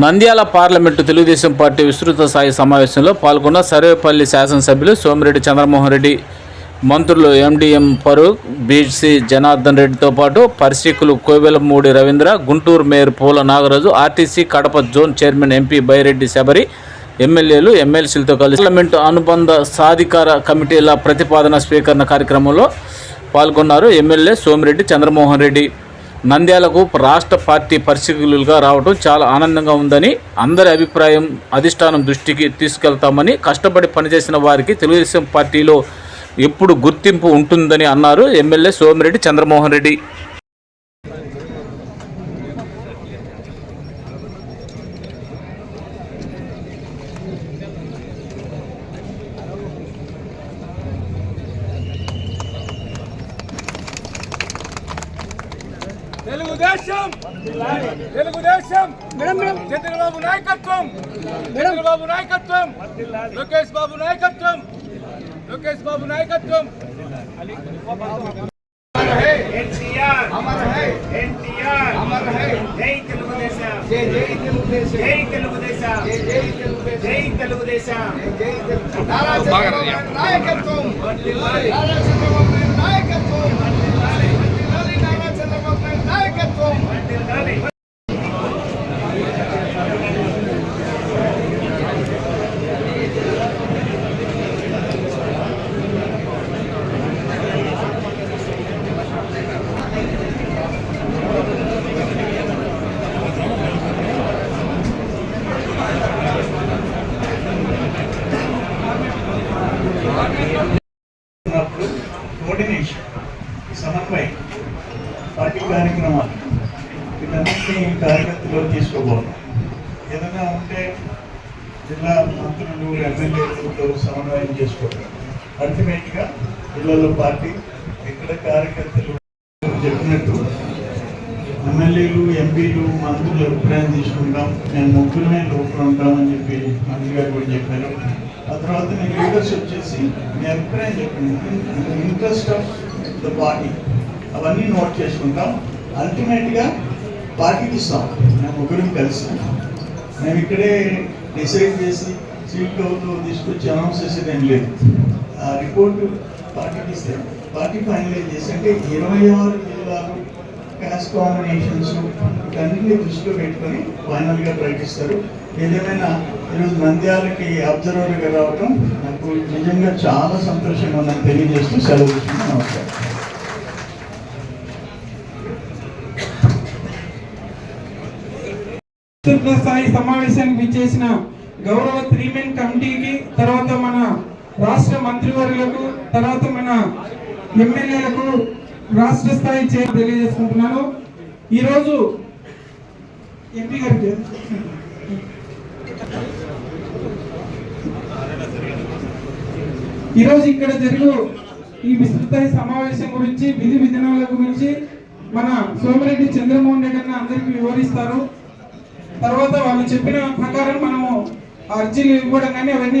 Nandyal parliament Telugu Desam party విస్తృత స్థాయి సమావేశంలో పాల్గొన్న సర్వేపల్లి శాసనసభ్యులు సోమిరెడ్డి చంద్రమోహన్ రెడ్డి మంత్రులు ఎండిఎం ఫరూక్ బీసీ జనార్దన్ రెడ్డితో పాటు పరిశీకులు Kovelamudi Ravindra Guntur mayor Poola Nagaraju RTC Kadapa zone chairman MP Byreddy Sabari ఎమ్మెల్యేలు ఎమ్మెల్సీలతో కలిసి పార్లమెంటు అనుబంధ సాధికార కమిటీల ప్రతిపాదన స్వీకరణ కార్యక్రమంలో పాల్గొన్నారు ఎమ్మెల్యే సోమిరెడ్డి చంద్రమోహన్ రెడ్డి. నంద్యాలకు రాష్ట్ర పార్టీ పరిశీలకులుగా రావడం చాలా ఆనందంగా ఉందని అందరి అభిప్రాయం అధిష్టానం దృష్టికి తీసుకెళ్తామని కష్టపడి పనిచేసిన వారికి తెలుగుదేశం పార్టీలో ఎప్పుడు గుర్తింపు ఉంటుందని అన్నారు ఎమ్మెల్యే సోమిరెడ్డి చంద్రమోహన్ రెడ్డి. తెలుగుదేశం తెలుగుదేశం చంద్రబాబు నాయకత్వం చంద్రబాబు నాయకత్వం లోకేష్ బాబు నాయకత్వం లోకేష్ బాబు నాయకత్వం. జై తెలుగుదేశం. జై జై తెలుగుదేశం. జై తెలుగుదేశం. జై జై తెలుగుదేశం. జై తెలుగుదేశం నాయకత్వం నారా చంద్రబాబు నాయుడు నాయకత్వం నారా చంద్రబాబు నాయుడు నాయకత్వం ఉన్నప్పుడు కోఆర్డినేషన్ సమన్వయం పార్టీ కార్యక్రమాలు వీటన్నిటిని కార్యకర్తలో తీసుకోబోతున్నాం ఏదైనా ఉంటే జిల్లా మంత్రులు ఎమ్మెల్యేలతో సమన్వయం చేసుకోవడం అల్టిమేట్గా జిల్లాలో పార్టీ ఇక్కడ కార్యకర్తలు చెప్పినట్టు ఎమ్మెల్యేలు ఎంపీలు మంత్రులు అభిప్రాయం తీసుకుంటాం. మేము ముగ్గురమే లోపల ఉంటామని చెప్పి మంత్రి గారు కూడా చెప్పారు. ఆ తర్వాత నేను లీడర్స్ వచ్చేసి మీ అభిప్రాయం చెప్పండి. ఇంట్రెస్ట్ ఆఫ్ ద పార్టీ అవన్నీ నోట్ చేసుకుంటాం. అల్టిమేట్గా పార్టీకి ఇస్తాం. మేము ముగ్గురం కలిసి. మేము ఇక్కడే డిసైడ్ చేసి సీట్ కవర్లు తీసుకొచ్చి అనౌన్స్ చేసేది ఏం లేదు. ఆ రిపోర్టు పార్టీకి ఇస్తే పార్టీ ఫైనలైజ్ చేసి అంటే ఇరవై ఆరు జిల్లాలు క్యాస్ట్ కాంబినేషన్స్ ఇవన్నీ దృష్టిలో పెట్టుకొని ఫైనల్గా ప్రకటిస్తారు. ఏదేమైనా ఈరోజు నంద్యాలకి అబ్జర్వర్గా రావటం నాకు నిజంగా చాలా సంతోషంగా ఉందని తెలియజేస్తూ సెలవు నమస్కారం. స్థాయి సమావేశానికి విచ్చేసిన గౌరవ త్రీమెన్ కమిటీకి తర్వాత మన రాష్ట్ర మంత్రివర్యులకు తర్వాత మన ఎమ్మెల్యేలకు రాష్ట్ర స్థాయి చే తెలియజేసుకుంటున్నాను. ఈరోజు ఎంపీ గారికి ఈరోజు ఇక్కడ జరుగు ఈ విస్తృత సమావేశం గురించి విధి విధానాల గురించి మన సోమిరెడ్డి చంద్రమోహన్ రెడ్డి అన్న అందరికీ వివరిస్తారు. తర్వాత వాళ్ళు చెప్పిన ప్రకారం మనము అర్జీలు ఇవ్వడం కానీ అవన్నీ